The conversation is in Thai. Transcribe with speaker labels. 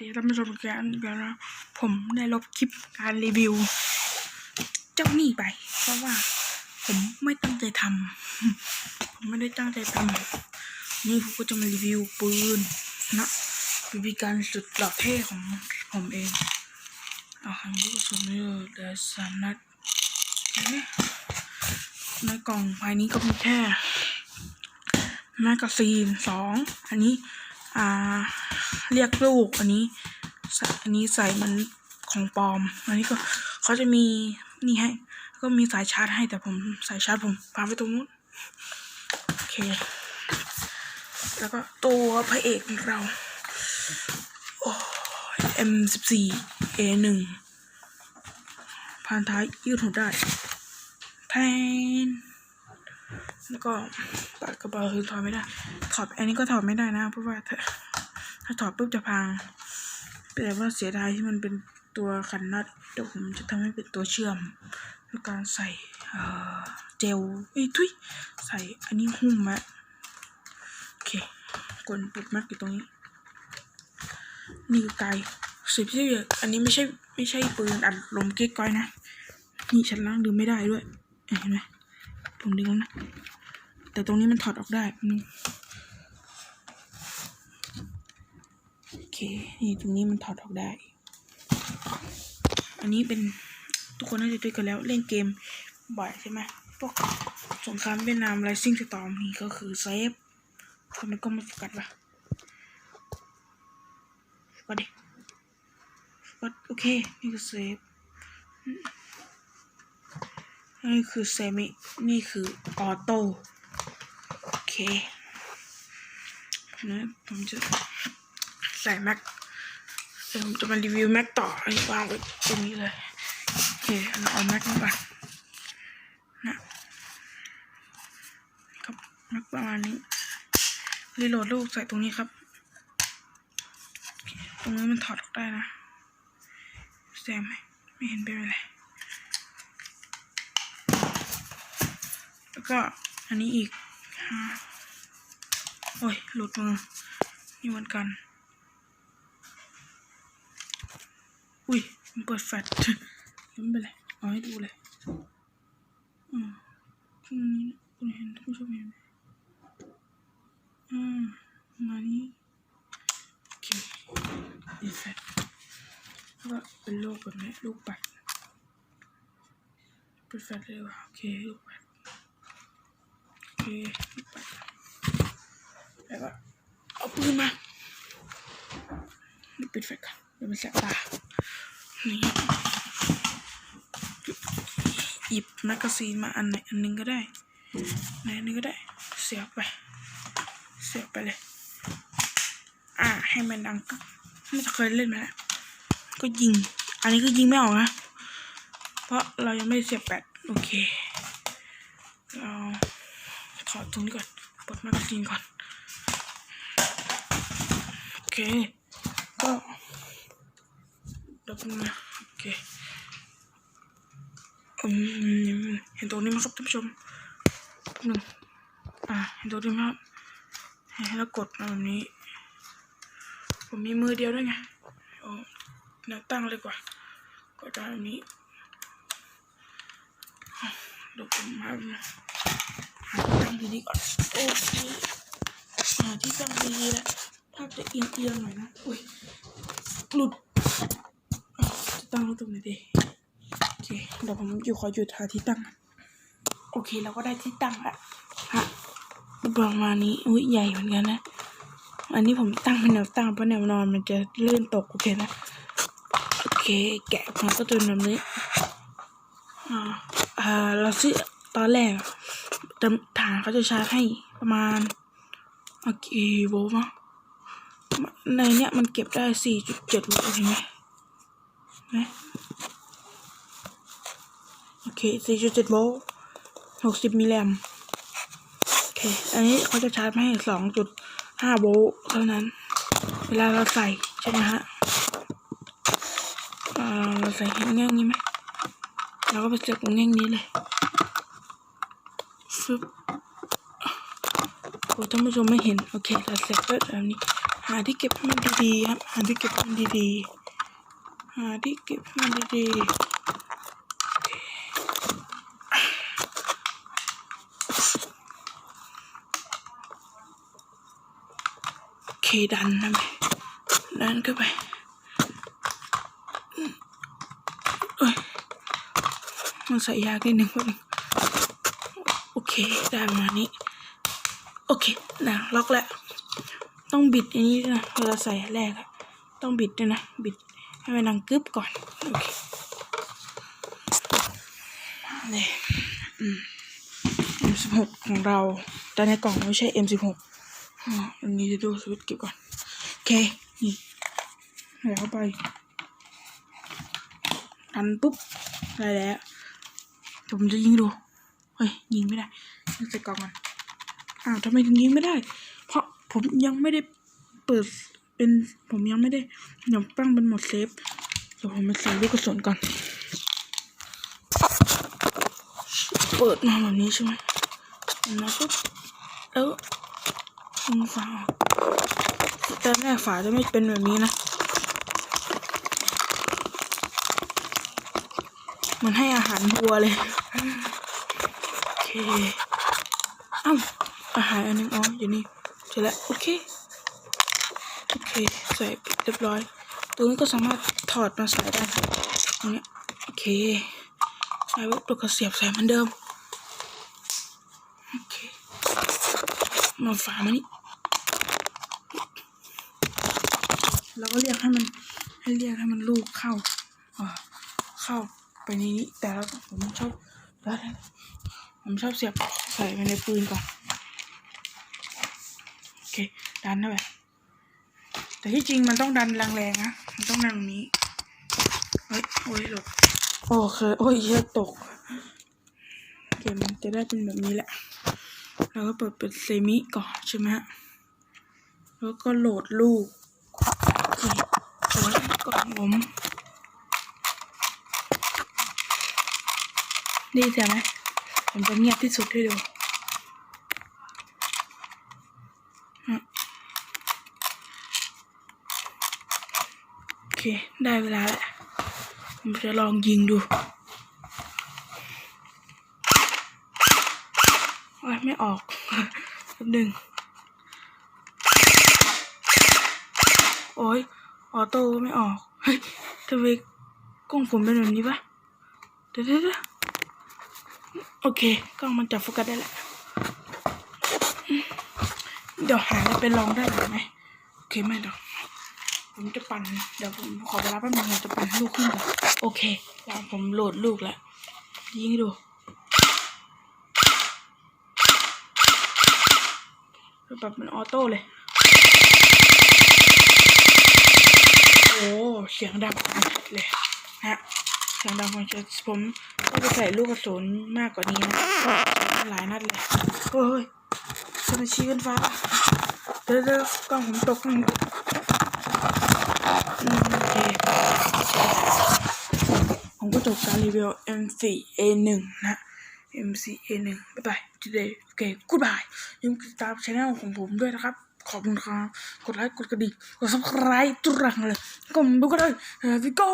Speaker 1: ดีท่านผู้ชมกันกันนะผมได้ลบคลิปการรีวิว เจ้านี่ไป เพราะว่า ผมไม่ตั้งใจทำผมไม่ได้ตั้งใจทำนี่ผมก็จะมารีวิวปืนนะบีบีการสุดหล่อเท่ของผมเองเอาคำที่กระสุนเยอะเหลือสามนัดในกล่องภายนี้ก็มีแค่แมกกาซีนสองอันนี้ อ่า เรียกลูกอันนี้อันนี้ใส่มันของปลอม อันนี้ก็เขาจะมีนี่ให้ ก็มีสายชาร์จให้แต่ผมสายชาร์จผมพาไปตรงนู้นโอเค แล้วก็ตัวพระเอกของเราโอ้ M14 A1 ผ่านท้ายยืดหัวได้แทนแล้วก็ปากกระเป๋าคือถอดไม่ได้ ถอดอันนี้ก็ถอดไม่ได้นะเพราะว่า ถ้าถอดปุ๊บจะพัง แต่ว่าเสียดายที่มันเป็นตัวขันน็อตเดี๋ยวผมจะทำให้เป็นตัวเชื่อมด้วยการใส่เจลเอ้ยทุยใส่อันนี้หุ้มมาโอเคกดปุดมัดอยู่ตรงนี้ นี่คือไกลสิบที่อันนี้ไม่ใช่ไม่ใช่ปืนอัดลมเก๊กก้อยนะ นี่ชั้นล่างดึงไม่ได้ด้วย เห็นไหมผมดึงแล้วนะ แต่ตรงนี้มันถอดออกได้นึงโอเค นี่ตรงนี้มันถอดออกได้ อันนี้เป็นทุกคนน่าจะด้วยกันแล้วเล่นเกมบ่อยใช่ไหมพวกสงครามเวียดนามไรซิ่งสตอมนี่ก็คือเซฟทำไมก็ไม่โฟกัสวะโฟกัสดิโฟกัสโอเค นี่คือเซฟนี่คือเซมิ นี่คือออโต้ โอเคนะผมจะ ใส่แม็กเดี๋ยวผมจะมารีวิวแม็กต่อให้วางไว้ตรงนี้เลยโอเคเราเอาแม็กมาก่อนนะครับแม็กประมาณนี้รีโหลดลูกใส่ตรงนี้ครับ ตรงนี้มันถอดออกได้นะแซมไหมไม่เห็นเป็นไรแล้วก็อันนี้อีกโอ้ยหลุดมือนี่เหมือนกัน อุ้ยเปิดแฟลชไม่เป็นไรเอาให้ดูเลยอืมตรงนี้คุณเห็นท่านผู้ชมเห็นไหมอืมมานี้โอเคดีแฟลชแล้วก็เป็นโลกแบบนี้ลูกปัดเปิดแฟลชเลยว่ะโอเคลูกปัดโอเคลูกไปแล้วก็เอาปืนมาปิดไฟก่อนเดี๋ยวมันแสบตา นี่หยิบแมกกาซีนมาอันไหนอันหนึงก็ได้ไหนอันหนึงก็ได้ เสียบไป เสียบไปเลย อ่า ให้มันดังกึกไม่เคยเล่นมาแล้วก็ยิง อันนี้ก็ยิงไม่ออกนะ เพราะเรายังไม่เสียบแบตโอเค เราถอดตรงนี้ก่อนปลดแมกกาซีนก่อน โอเค ก็ ดับมาโอเคอืมเห็นตรงนี้ไหมครับท่านผู้ชมหนึ่งอ่าเห็นตรงนี้ไหมครับให้เรากดแบบนี้ ผมมีมือเดียวด้วยไงโอ้แนวตั้งเลยกว่า กดได้แบบนี้เดี๋ยวผมมาแบบนี้หาตั้งดีๆก่อนโอ้ยหาที่ตั้งดีๆแล้วภาพจะเอียงๆหน่อยนะอุ้ยหลุด ตั้งไว้ตรงไหนดีโอเคเดี๋ยวผมอยู่ขอหยุดหาที่ตั้ง โอเคเราก็ได้ที่ตั้งล้วฮะประมาณนี้อุ้ยใหญ่เหมือนกันนะ อันนี้ผมตั้งเป็นแนวตั้งเพราะแนวนอนมันจะเลื่อนตกโอเคนะโอเค แกะมาก็จะเป็นแบบนี้อ่าอ่าเราซื้อตอนแรกอะฐานเขาจะชาร์จให้ประมาณอะกี่โวลต์มั้งในเนี้ยมันเก็บได้สี่จุดเจ็ดโวลต์เห็นไหม นไหมโอเคสี่จุดเจ็ดโวลต์หกสิบมิลลิแอมโอเค อันนี้เขาจะชาร์จให้สองจุดห้าโวลต์เท่านั้น เวลาเราใส่ ใช่ไหมฮะอ่าเราใส่แง่งนี้ไหมเราก็ไปเสียบตรงแง่งนี้เลยฟึบโอ้ท่านผู้ชมไม่เห็น โอเค เราเสียบไว้แบบนี้ หาที่เก็บให้มันดีๆครับ หาที่เก็บให้มันดีๆ หาที่เก็บให้มันดีๆโอเคดันนะแม่ดันเข้าไปเอ้ยมันใส่ยากนิดนึงแป๊บนึงโอเค ได้ประมาณนี้ โอเคนะล็อกแล้ว ต้องบิดอันนี้นะเวลาใส่แรกอะต้องบิดด้วยนะ บิด ให้มันดังกึบก่อนโอเคมาเลยอืม M16 ของเราแต่ในกล่องไม่ใช่ M16 อันนี้จะดูสวิตช์เก็บก่อน โอเค นี่ใส่เข้าไปดันปุ๊บได้แล้วเดี๋ยวผมจะยิงดู เฮ้ย ยิงไม่ได้ต้องใส่กล่องมันอ้าวทำไมถึงยิงไม่ได้ เพราะผมยังไม่ได้เปิด เป็นผมยังไม่ได้ยังตั้งเป็นหมดเซฟเดี๋ยวผมไปใส่ลูกกระสุนก่อน เปิดมาแบบนี้ใช่ไหมเห็นไหมปุ๊บแล้วดึงฝาออกแต่แรกฝาจะไม่เป็นแบบนี้นะ มันให้อาหารวัวเลย โอเค เอ้าอาหารอันนึงอ๋ออยู่นี่เสร็จแล้วโอเค เคใส่ปิดเรียบร้อย ตัวนี้ก็สามารถถอดมาใส่ได้ตรงนี้โอเคใส่ไว้ตัวกระเสียบใส่เหมือนเดิมโอเคมาฝามานี่แล้วก็เรียกให้มันให้เรียกให้มันลูกเข้าเข้าไปในนี้แต่แล้วผมชอบแล้วผมชอบเสียบใส่ไปในปืนก่อนโอเคดันเข้าไป แต่ที่จริงมันต้องดันแรงๆนะมันต้องดันตรงนี้เฮ้ยโอ้ยหลบโอเคโอ้ยเหี้ยตกเกมจะได้เป็นแบบนี้แหละแล้วก็เปิดเป็นเซมิก่อนใช่ไหมฮะแล้วก็โหลดลูกโอเคโอ้ยก่อนผมนี่ใช่ไหมผมจะเงียบที่สุดให้ดูฮะโอ เค ได้เวลาแล้วผมจะลองยิงดูโอ้ยไม่ออกแป๊บหนึ่งโอ้ยออโต้ก็ไม่ออก เฮ้ยทำไมกล้องผมเป็นแบบนี้ปะเดี๋ยวเดี๋ยวโอเค กล้องมันจับโฟกัสได้แล้วเดี๋ยวหาอะไรไปลองได้หรือไหมโอเค ไม่เดี๋ยว ผมจะปั่นเดี๋ยวผมขอเวลาแป๊บนึงผมจะปั่นลูกขึ้นก่อนโอเคแล้วผมโหลดลูกแล้วยิงดูแบบมันออโต้เลยโอ้เสียงดังเลยฮะเสียงดังของฉันผมก็ไปใส่ลูกกระสุนมากกว่านี้นะหลายนัดเลยโอ้ยจะมาชี้ขึ้นฟ้าเดี๋ยวเดี๋ยวกล้องผมตกกล้อง ผมก็จบการรีวิว M4A1 นะ M4A1 บ๊ายบาย today โอเค goodbye อย่าลืมติดตามช่องของผมด้วยนะครับ ขอบคุณครับ กดไลค์ กดกระดิ่ง กดซับสไครต์ตุรังเลยก็ไม่ก็ได้ Here we go